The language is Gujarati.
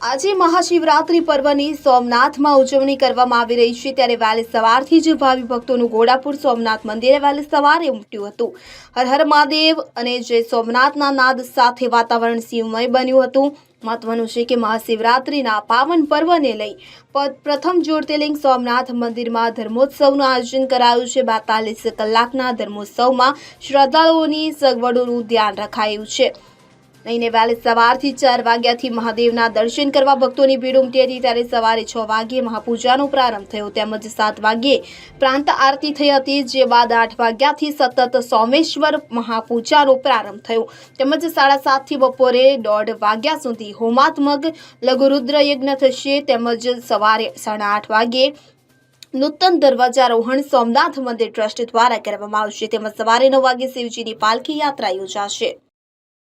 આજે મહાશિવરાત્રી પર્વની સોમનાથમાં ઉજવણી કરવામાં આવી રહી છે. ત્યારે વહેલી સવારથી જ ભાવિ ભક્તોનું ઘોડાપુર સોમનાથ મંદિરે વહેલી સવારે ઉમટ્યું હતું. હર હર મહાદેવ અને જય સોમનાથના નાદ સાથે વાતાવરણ શિવમય બન્યું હતું. મહત્વનું છે કે મહાશિવરાત્રિના પાવન પર્વને લઈ પ્રથમ જ્યોતિર્લિંગ સોમનાથ મંદિરમાં ધર્મોત્સવનું આયોજન કરાયું છે. બેતાલીસ કલાકના ધર્મોત્સવમાં શ્રદ્ધાળુઓની સગવડોનું ધ્યાન રખાયું છે. લઈને વહેલી સવારથી ચાર વાગ્યાથી મહાદેવના દર્શન કરવા ભક્તોની ભીડ ઉમટી હતી ત્યારે સવારે છ વાગ્યે મહાપૂજાનો પ્રારંભ થયો. તેમજ સાત વાગ્યે પ્રાંત આરતી થઈ હતી, જે બાદ આઠ વાગ્યાથી સતત સોમેશ્વર મહાપૂજાનો પ્રારંભ થયો. તેમજ સાડા સાતથી બપોરે દોઢ વાગ્યા સુધી હોમાત્મક લઘુરુદ્ર યજ્ઞ થશે. તેમજ સવારે સાડા આઠ વાગ્યે નૂતન દરવાજારોહણ સોમનાથ મંદિર ટ્રસ્ટ દ્વારા કરવામાં આવશે. તેમજ સવારે નવ વાગે શિવજીની પાલખી યાત્રા યોજાશે.